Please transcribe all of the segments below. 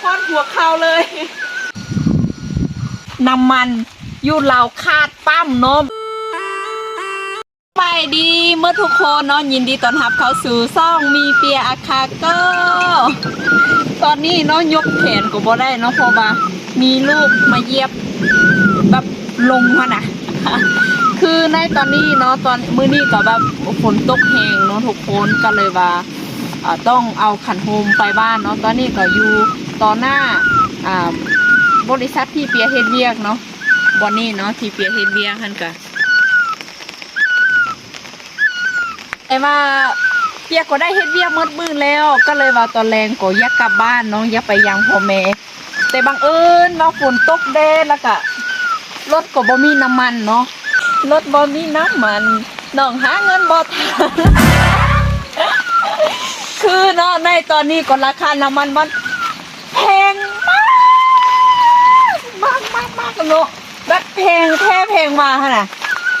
ค้อนหัวเข่าเลยน้ำมันอยู่เหลาคาดปั้มนมไปดีเมื่อทุกคนเนาะยินดีต้อนรับเขาสู่ซ่องมีเปียอาคาเกอตอนนี้เนาะยกแขนก็บ่ได้เนาะพราะว่ามีลูกมาเยียบแบบลงมาน่ะ คือในตอนนี้เนาะตอนมื้อนี้ก็แบบฝนตกแหงเนาะทุกคนก็เลยว่าอ่าต้องเอาขันโฮมไปบ้านเนาะตอนนี้ก็อยู่ ต่อหน้าอ่าบริษัทที่เปียเฮดเวียกเนาะบอนนี้เนาะที่เปียเฮดเวียกหันก็ไอ้ว่าเปียก็ได้เฮ็ดเวียกหมดมื้อแล้ว ก็เลยว่าตอนแรงก็ยากกลับบ้านเนาะอยากไปยังพ่อแม่แต่บังเอิญว่าฝนตกแดดแล้วก็รถก็บ่มีน้ำมันเนาะรถบอมีน้ำมันน้องหาเงินบอทันคือเนาะในตอนนี้ก็ราคาน้ำมันมันแพงมากมากมากมาก เนาะแบบแพงแท้แพงมาขนาด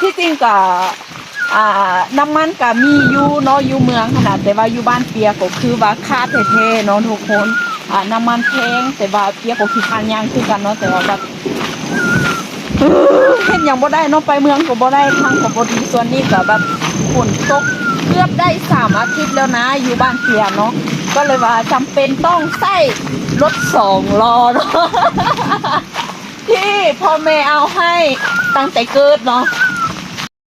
ที่จริงก็อ่าน้ำมันก็มีอยู่เนาะอยู่เมืองขนาดแต่ว่าอยู่บ้านเปียก็คือว่าค่าเท่ๆเนาะทุกคนอ่าน้ำมันแพงแต่ว่าเปียก็คิดทานยางคือกันเนาะแต่ว่าแบบเห็นอย่างบ่ได้เนาะไปเมืองก็บ่ได้ทางก็บ่ดีส่วนนี้ก็แบบฝนตกเกือบได้สามอาทิตย์แล้วนะ อยู่บ้านเพียเนาะก็เลยว่าจำเป็นต้องใส่รถสองล้อเนาะ ที่พ่อแม่เอาให้ตั้งแต่เกิดเนาะ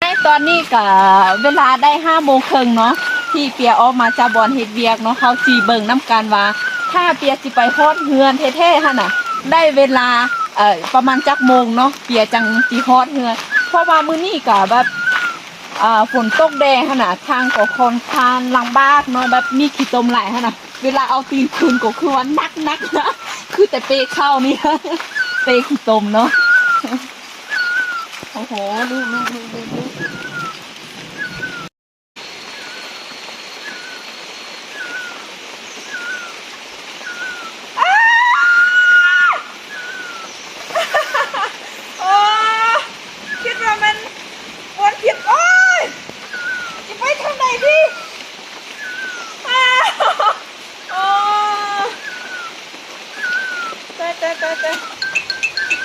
ในตอนนี้ก็เวลาได้ห้าโมงครึ่งเนาะที่เปียออกมาจากบอนเฮ็ดเวียกเนาะเขาจีเบิงน้ำกันว่า ถ้าเปียสิไปฮอดเฮือนเท่ๆหั่นน่ะ ได้เวลาเอ่อประมาณจักโมงเนาะเปียจังสิฮอดเฮือนเพราะว่ามื้อนี้ก็แบบอ่าฝนตกแดงขนาดทางก็คอนข้างลำบากเนาะแบบมีขี้ตมหลายขนาดเวลาเอาตีนคืนก็คือว่านักนักนะคือแต่เปเข้านี่ เปขี้ตมเนาะ โอ้โห ลูกลูกลูกลูกลูก โอ้คิดว่ามันวนผิดโอ้ยจะไปทางไหนดีอ้าวโอ้ตายตายตายตาย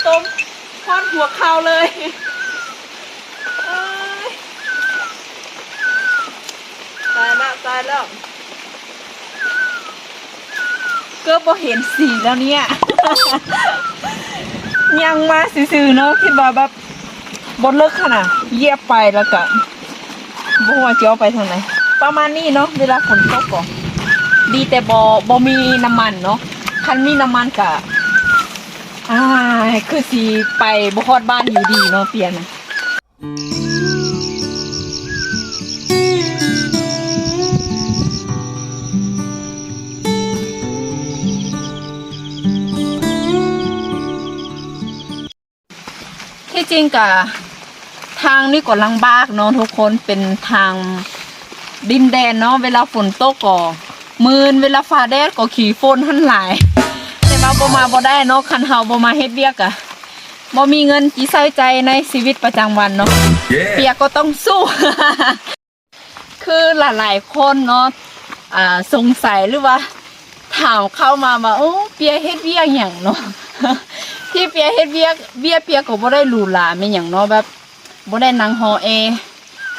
ตม ค้อนหัวเข่าเลยตายแล้วตายแล้วก็บ่เห็นสีแล้วเนี่ย ยังมาซื่อๆเนาะคิดว่าแบบบนเลิกขนาดเยียบไปแล้วก็บ่ว่าจะเอาไปทางไหนประมาณนี้เนาะเวลาฝนตกก็ดีแต่บ่บ่มีน้ำมันเนาะคันมีน้ำมันก็ อ่าคือสิไปบ่ฮอดบ้านอยู่ดีเนาะเปลี่ยนนะที่จริงก็ทางนี้ก็ลังบากเนาะทุกคนเป็นทางดินแดนเนาะเวลาฝนตกก็มืนเวลาฟ้าแดดก็ขี่ฝนทั้นหลาย แต่ว่าบ่มาบ่ได้เนาะคันเฮาบ่มาเฮ็ดเวียกอะบ่มีเงินจีใส่ใจในชีวิตประจำวันเนาะ เปียก็ต้องสู้ คือหลายๆคนเนาะอ่าสงสัยหรือว่า ถามเข้ามาว่าโอ้เปียเฮ็ดเวียกอย่างเนาะ ที่เปียเฮ็ดเวียกเวียเปียก็บ่ได้หรูหราไม่หยังเนาะแบบบ่ได้นั่งฮอแอร์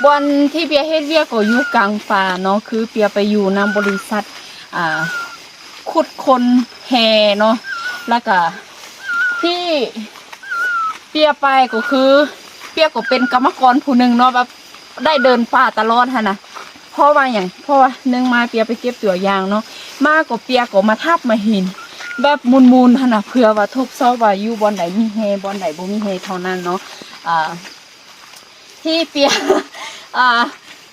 บอนที่เปียเฮ็ดเวียกก็อยู่กลางป่าเนาะคือเปียไปอยู่นำบริษัท อ่าขุดคน แฮเนาะแล้วก็ที่เปียไปก็คือ เปียก็เป็นกรรมกรผู้หนึ่งเนาะแบบได้เดินป่าตลอดฮะนะเพราะว่าอย่างเพราะว่าหนึ่งมาเปียไปเก็บตัวอย่างเนาะมาก็เปียก็มาทับมาหิน แบบมุนมุนๆฮะนะเพื่อว่าทบซอบว่าอยู่บอนไหนมีเฮบอนไหนบ่มีเฮเท่านั้นเนาะอ่าที่เปียอ่า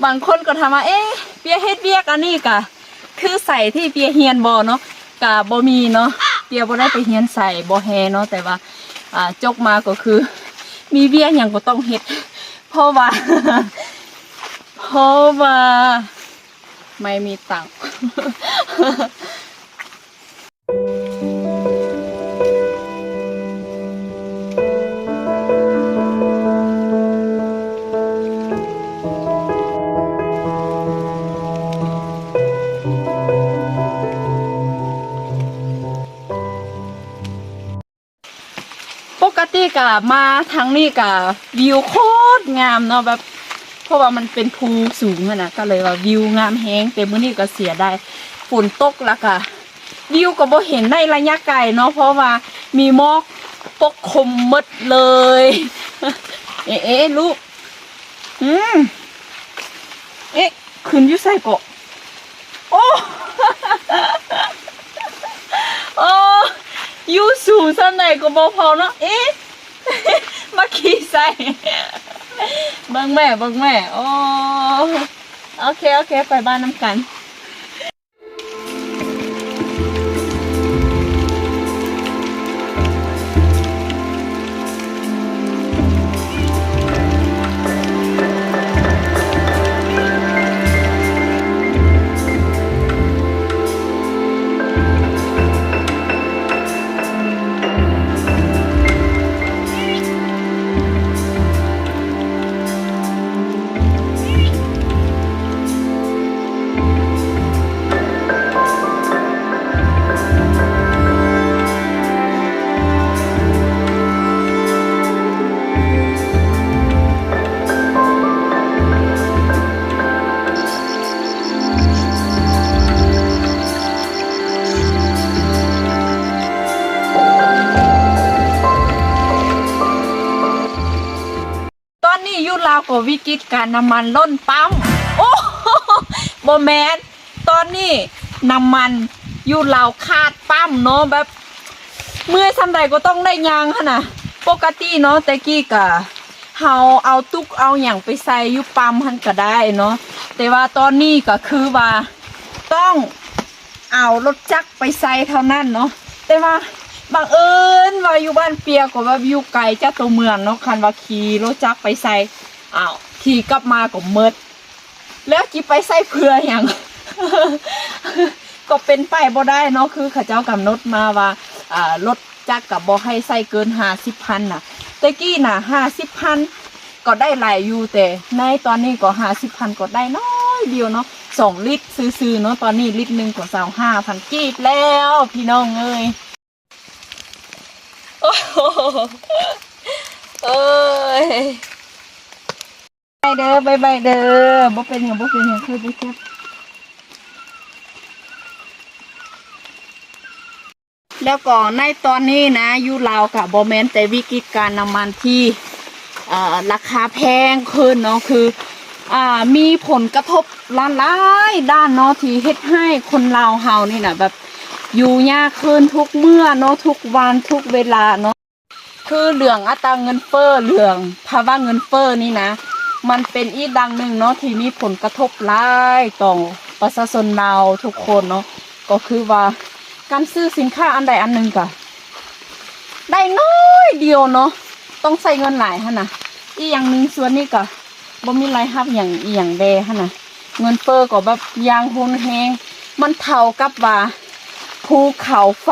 บางคนก็ถามว่าเอ๊ะเปียเฮ็ดเวียกอันนี้กะคือใส่ที่เปียเฮียนบ่เนาะ กะบ่มีเนาะเปียบ่ได้ไปเฮียนใส่บ่แฮเนาะแต่ว่า อ่าจกมาก็คือ มีเบี้ยอย่างก็ต้องเฮ็ดเพราะว่า เพราะว่า ไม่มีตังค์ ปกติกะมาทางนี้กะวิวโคตรงามเนาะแบบ เพราะว่ามันเป็นภูสูงอะนะก็เลยว่าวิวงามแฮงแต่มื้อนี้ก็เสียได้ฝนตกแล้วก็วิวก็บ่เห็นในระยะไกลเนาะเพราะว่ามีหมอกปกคลุมหมดเลย เอ๊ะลูกอืมเอ๊ะขึ้นอยู่ใส่กาะโอ้โอ้อยู่สูงสันไหนก็บ่พอเนาะเอ๊ะ มาขี่ใส่เบิ่งแม่เบิ่งแม่ โอ้ โอเค โอเค ไปบ้านน้ำกัน นี้อยุลาวิกฤตการน้ำมันล้นปั๊มโอ้โบแมนตอนนี้น้ำมันอยุลาวขาดปั๊มเนาะแบบ เมื่อทำใดก็ต้องได้ยางค่ะนะปกติเนาะแต่กี้กะเฮาเอาตุกเอาอย่างไปใส่ยุปั๊มหันก็ได้เนาะแต่ว่าตอนนี้ก็คือว่าต้องเอารถจักรไปใส่เท่านั้นเนาะแต่ว่าบังเอิญว่าอยู่บ้านเปียกกว่าอยู่ไกลจากตัวเมืองเนาะคันว่าขี่รถจักรไปใส่ อ้าวขี่กลับมาก็เมิดแล้วจีไปใส่เพื่ออย่างก็เป็นไปบ่ได้เนาะคือเขาเจ้ากำหนดมาว่าอ่ารถจักรกับบ่ให้ใส่เกินห้าสิบพันน่ะแต่กี้น่ะห้าสิบพันก็ได้หลายอยู่แต่ในตอนนี้ก็ห้าสิบพันก็ได้น้อยเดียวเนาะสองลิตรซื้อๆเนาะตอนนี้ลิตรหนึ่งก็สาวห้าพันกีบแล้ว พี่น้องเอ้ยโอ้โหเอ้ย ไปเด้อบายบายเด้อบ่เป็นหยังบ่เป็นหยังเคยไปเก็บแล้วก็ในตอนนี้นะอยูลาวกับบอแมนแต่วิกฤตการน้ำมันที่เอ่อราคาแพงขึ้นเนาะคืออ่ามีผลกระทบหลายๆด้านเนาะที่เฮ็ดให้คนลาวเฮานี่นะแบบอยู่ยากขึ้นทุกเมื่อเนาะทุกวันทุกเวลาเนาะคือเรื่องอัตราเงินเฟ้อเรื่องภาวะเงินเฟ้อนี่นะ มันเป็นอีกดังหนึ่งเนาะที่มีผลกระทบร้ายต่อประชาชนเราทุกคนเนาะก็คือว่าการซื้อสินค้าอันใดอันหนึ่งก็ได้น้อยเดียวเนาะต้องใส่เงินหลายฮะนะอีกอย่างหนึ่งส่วนนี้ก็บ่มีรายรับอย่างอีอย่างแดฮะนะเงินเฟ้อก็แบบยางหุนแฮงมันเท่ากับว่าภูเขาไฟ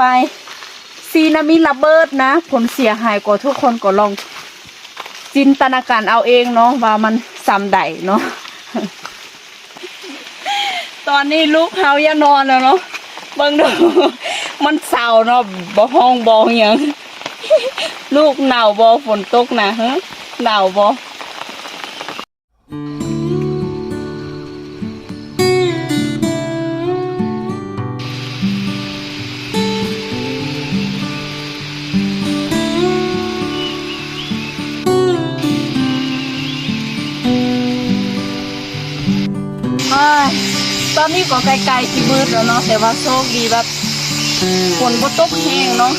ซีนามิระเบิดนะ ผลเสียหายก็ทุกคนก็ลองจินตนาการเอาเองเนาะว่ามัน ซ้ำใดเนาะตอนนี้ลูกเฮายานอนแล้วเนาะเบิ่งดู มันเศร้าเนาะบ่ห้องบ่อยังลูกหนาวบ่ฝนตกนะฮะหนาวบ่ อนนี้ก็ไกลที่มืดแล้วเนาะแต่ว่าโชคดีแบบฝนบ่ตกแห้งเนาะ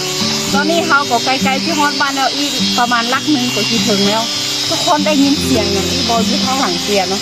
ตอนนี้เฮาก็ไกลๆที่ฮอดบ้านแล้วอีกประมาณลักหนึงก็สิถึงแล้ว ทุกคนได้ยินเสียงอย่างอีบอยอยู่ข้าหลังเตียงเนาะ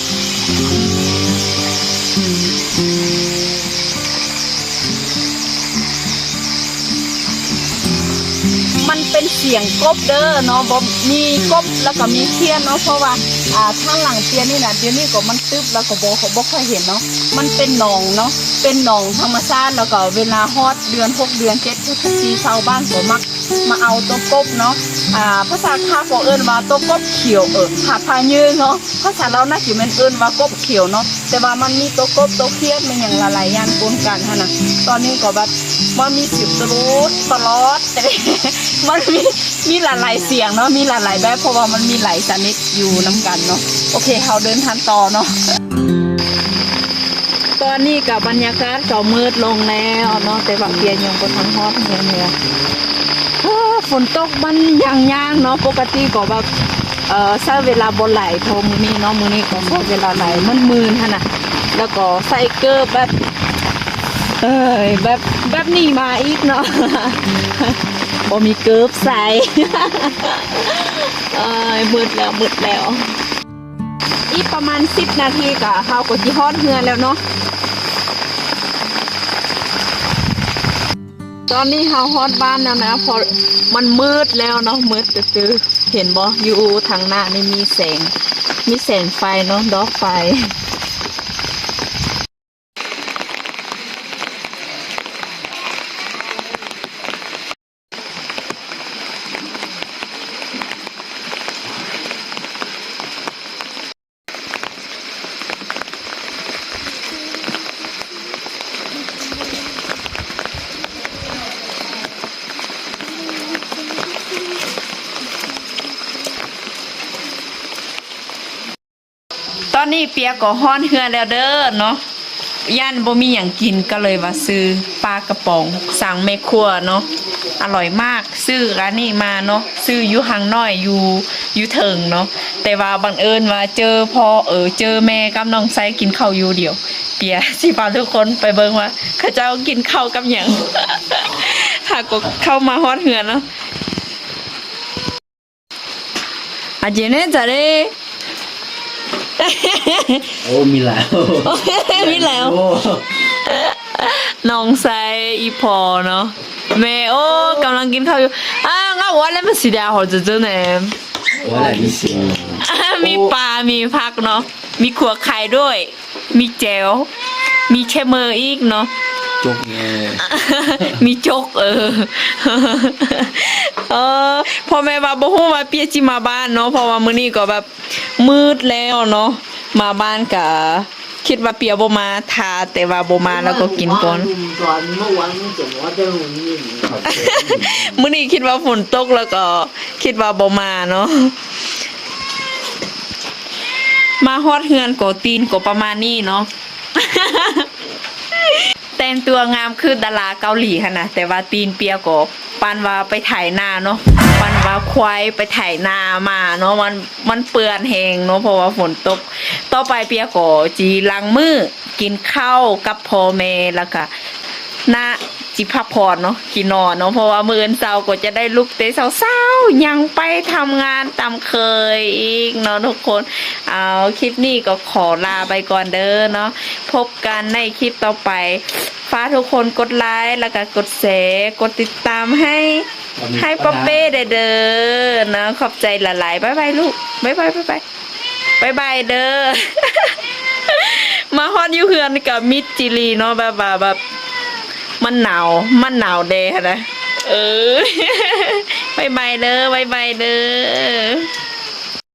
มันเป็นเสียงกบเด้อเนาะบ่มีกบแล้วก็มีเทียนเนาะเพราะว่าอ่าข้างหลังเตียงนี่นะเดี๋ยวนี้ก็มันตึบแล้วก็บ่บ่ค่อยเห็นเนาะมันเป็นหนองเนาะเป็นหนองธรรมชาติแล้วก็เวลาฮอดเดือนหกเดือนเจ็ดทุกทีชาวบ้านก็มักมาเอาตัวกบเนาะอ่าภาษาคาก็เอิ้นว่าตัวกบเขียวเออผาพายืนเนาะภาษาเราน่าสิแม่นเอิ้นว่ากบเขียวเนาะแต่ว่ามันมีตัวกบตัวเทียนมันอย่างหลายๆอย่างปนกันหั่นน่ะตอนนี้ก็แบบ ว่ามีเสิบตลอดตลอดแต่มันมีมีหลายๆเสียงเนาะมีหลายๆแบบเพราะว่ามันมีหลายชนิดอยู่น้กันเนาะโอเคเราเดินทางต่อเนาะตอนนี้กับบรรยากาศก็มืดลงแล้วเนาะแต่ว่าเปียยังบนทางฮอดเฮียเนี่ยอ้าฝนตกมันยังย่างเนาะปกติก็แบบเอ่อใช้เวลาบนไหลโทมือนี้เนาะมือนี้ก็ใช้เวลาไหลมันมืนฮะนะแล้วก็ใส่เกิบแบบ เอ้ยแบบแบบนี้มาอีกเนาะบ่มีเกิบใส่เอ้ยมืดแล้วมืดแล้ว อีกประมาณสิบนาทีกะเขาก็ที่ฮอดเฮือนแล้วเนาะตอนนี้เฮาฮอดบ้านแล้วนะพอมันมืดแล้วเนาะมืดตื้อเห็นบ่อยู่ทางหน้านี่มีแสง มีแสงไฟเนาะดอกไฟ นี้เปียก็ฮ้อนเฮือแล้วเด้อเนาะย่านบ่มีหยังกินก็เลยว่าซื้อปลากระป๋องสั่งแม่ครัวเนาะอร่อยมากซื้อร้านนี้มาเนาะซื้ออยู่หางน้อยอยู่อยู่เถิงเนาะแต่ว่าบังเอิญว่าเจอพอเออเจอแม่กับน้องไซกินข้าวอยู่เดียว เปียสิพาทุกคนไปเบิ่งว่าเขาเจ้ากินข้าวกับหยังหากก็เข้ามาฮอดเฮือนเนาะอาเจเนจะได้ โอ้มีแล้วมีแล้วโอ้น้องไซอีพอเนาะแม่โอ้กำลังกินข้าวอยู่อ้าวงั้นวันนี้มันสีดาหอจะเจอไหนว่าอะไรมีเสียงมีปลา มีผักเนาะมีขัวไข่ด้วย มีแจวมีแชเมอร์อีกเนาะ จกมีจกเออ เออพ่อแม่ว่าบ่ฮู้ว่าเปียจิมาบ้านเนาะเพราะว่ามื้อนี้ก็แบบมืดแล้วเนาะมาบ้านก็คิดว่าเปียบ่มาทาแต่ว่าบ่มาแล้วก็กินก่อนมื้อนี้คิดว่าฝนตกแล้วก็คิดว่าบ่มาเนาะมาฮอดเฮือนก็ตีนก็ประมาณนี้เนาะ แต่งตัวงามคือดาราเกาหลีค่ะนะแต่ว่าตีนเปียก็ปันว่าไปถ่ายนาเนาะปันว่าควายไปถ่ายนามาเนาะมันมันเปื้อนแหงเนาะเพราะว่าฝนตก ต่อไปเปียก็จีล้างมือกินข้าวกับพ่อแม่แล้วก็นาจิพักผ่อนเนาะกินนอนเนาะเพราะว่ามื้ออนเช้าก็จะได้ลุกเตะเช้าๆยังไปทำงานตามเคยอีกเนาะทุกคนเอาคลิปนี้ก็ขอลาไปก่อนเด้อเนาะพบกันในคลิปต่อไป ฟ้าทุกคนกดไลค์แล้วก็กดแชร์กดติดตามให้ให้ป๊อปเป้เด้อเด้อเนาะขอบใจหลายๆบ๊ายบายลูกบ๊ายบายบ๊ายบายบ๊ายบายเด้อมาฮอดอยู่เฮือนกับมิดจิรีเนาะแบบว่าแบบมันหนาวมันหนาวเดะนะเออบ๊ายบายเด้อบ๊ายบายเด้อ